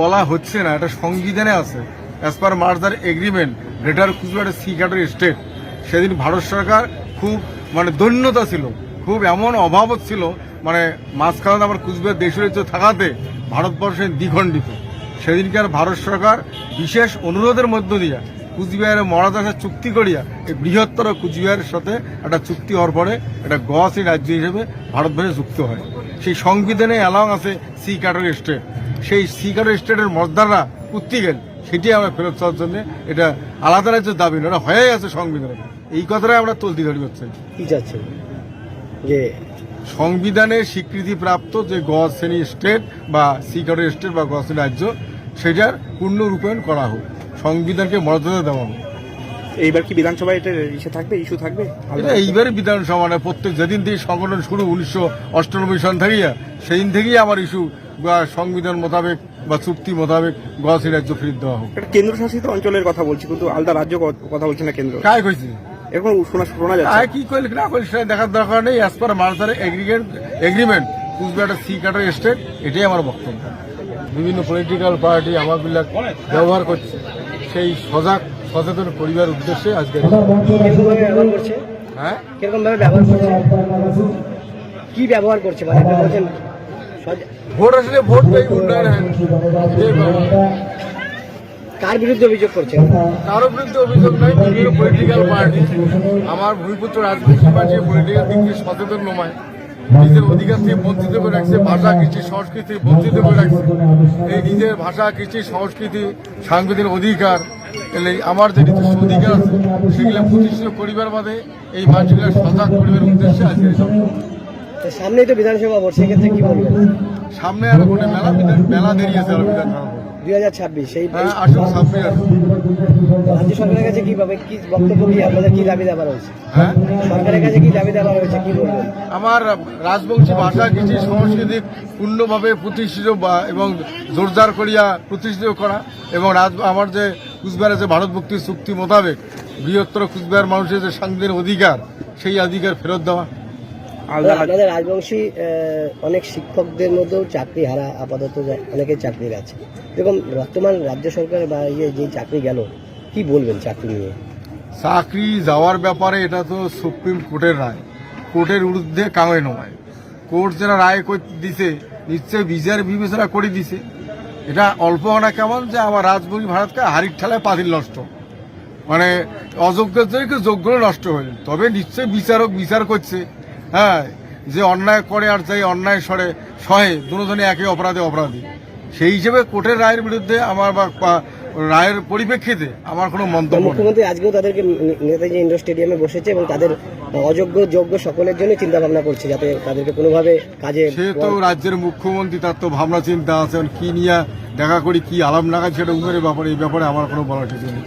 বলা হচ্ছে না, এটা সংবিধানে আছে। As per merger agreement greater Cooch Behar C category state সেদিন ভারত সরকার খুব মানে দৈন্যতা ছিল, খুব এমন অভাব ছিল মানে মাঝখানে আমার কুচবিহার দেশের থাকাতে ভারতবর্ষে দ্বিখণ্ডিত। সেদিনকার ভারত সরকার বিশেষ অনুরোধের মধ্য দিয়ে কুচবিহারের মহারাজার চুক্তি করিয়া এই বৃহত্তর কুচবিহারের সাথে একটা চুক্তি হওয়ার পরে এটা গসি রাজ্য হিসেবে ভারতবর্ষে যুক্ত হয়। সেই সংবিধানে অ্যালং আছে সি ক্যাটার স্টেট সেই সি ক্যাটার স্টেটের মজদাররা কুত্তি গেল। সেটি আমরা ফেরত চাওয়ার জন্য এটা আলাদা রাজ্যের দাবি না হয়ে আছে সংবিধানে। এই কথাটাই আমরা তুলতি ধরি হচ্ছে। কি চাচ্ছেন? যে সংবিধানে স্বীকৃতিপ্রাপ্ত যে গ শ্রেণি স্টেট বা সি ক্যাটার স্টেট বা গ শ্রেণি রাজ্য সেটার পূর্ণ রূপায়ণ করা হোক। সংবিধানকে মর্যাদা দেওয়া হোক। এইবার কি বিধানসভায় এটা ইসে থাকবে ইস্যু থাকবে? এইবারে বিধানসভা মানে প্রত্যেক যেদিন থেকে সংগঠন শুরু উনিশশো অষ্টানব্বই সন থেকেই সেদিন থেকেই আমার ইস্যু সংবিধান মোতাবেক বা চুক্তি মোতাবেক গছি রাজ্য ফেরত দেওয়া হোক। কেন্দ্রশাসিত অঞ্চলের কথা বলছি কিন্তু আলাদা রাজ্য কথা বলছে না কেন্দ্র। কায় কইছি? এরকম শোনা শোনা যাচ্ছে। কি করলে না করলে সেটা দেখার দরকার নেই as per merger aggregate agreement Cooch Behar C category state এটাই আমার বক্তব্য। বিভিন্ন পলিটিক্যাল পার্টি আমার বিলাক ব্যবহার করছে। সেই সজাগ সচেতন পরিবার উদ্দেশ্যে আজকে হ্যাঁ কীরকম ভাবে ব্যবহার করছে? কি ব্যবহার করছে মানে? বলছেন সজ- ভোট আসলে ভোট উন্নয়ন হয়। কার বিরুদ্ধে অভিযোগ করছেন কারও বিরুদ্ধে অভিযোগ বিভিন্ন পলিটিক্যাল পার্টি আমার ভূমিপুত্র পার্টি পলিটিক্যাল দিক দিয়ে সচেতন নমায় নিজের অধিকার থেকে বঞ্চিত করে রাখছে ভাষা কৃষি সংস্কৃতি বঞ্চিত করে রাখছে। এই নিজের ভাষা কৃষি সংস্কৃতি সাংবিধানিক অধিকার এলে আমার যে নিজস্ব অধিকার আছে সেগুলো প্রতিষ্ঠিত করিবার বাদে এই মানুষগুলো সজাগ করিবার উদ্দেশ্যে আজকে সভা। তো সামনেই তো বিধানসভা ভোট সেক্ষেত্রে কি বলবেন? সামনে আরও মেলা মেলা দেরি আছে আরও বিধানসভা দুই হাজার ছাব্বিশ সেই হ্যাঁ রাজ্য সরকারের কাছে কীভাবে কি বক্তব্য কি? আপনাদের কি দাবি রয়েছে? হ্যাঁ? সরকারের কাছে কি দাবি রয়েছে? কি বলবেন? আমার রাজবংশী ভাষা কৃষি সংস্কৃতি পূর্ণভাবে প্রতিষ্ঠিত বা- এবং জোরদার করিয়া প্রতিষ্ঠিত করা এবং রাজ আমার যে কুচবিহারের যে ভারত মুক্তি চুক্তি মোতাবেক বৃহত্তর কুচবিহার মানুষের যে সাংবিধানিক অধিকার সেই অধিকার ফেরত দেওয়া। আপনাদের রাজবংশী অনেক শিক্ষকদের মধ্যেও চাকরি হারা আপাতত অনেকে চাকরি আছে এরকম বর্তমান রাজ্য সরকার বা ইয়ে যে চাকরি গেল কি বলবেন চাকরি নিয়ে? চাকরি যাওয়ার ব্যাপারে এটা তো সুপ্রিম কোর্টের রায়। কোর্টের ঊর্ধ্বে কামে নয়। কোর্ট যারা রায় কই- দিছে নিশ্চয়ই বিচার বিবেচনা করে দিছে। এটা অল্প হনা কেমন যে আমার রাজবংশী ভারতকে হারির ঠেলায় পাতিল নষ্ট। মানে কেউ যোগ্য নষ্ট হইল তবে নিশ্চয়ই বিচারক বিচার করছে। হ্যাঁ যে অন্যায় করে আর যাই অন্যায় সরে সহে দুজনে একই অপরাধে অপরাধী। সেই হিসেবে কোর্টের রায়ের বিরুদ্ধে আমার বা রায়ের পরিপ্রেক্ষিতে আমার কোনো মন্তব্য মুখ্যমন্ত্রী আজকেও তাদেরকে নেতাজি ইন্ডোর স্টেডিয়ামে বসেছে এবং তাদের অযোগ্য যোগ্য সকলের জন্য চিন্তা ভাবনা করছে যাতে তাদেরকে কোনোভাবে কাজে সে তো রাজ্যের মুখ্যমন্ত্রী তার তো ভাবনা চিন্তা আছে। কি নিয়ে দেখা করি কি আলাম লাগায় সেটা উমের ব্যাপারে এই ব্যাপারে আমার কোনো বলার কিছু নেই।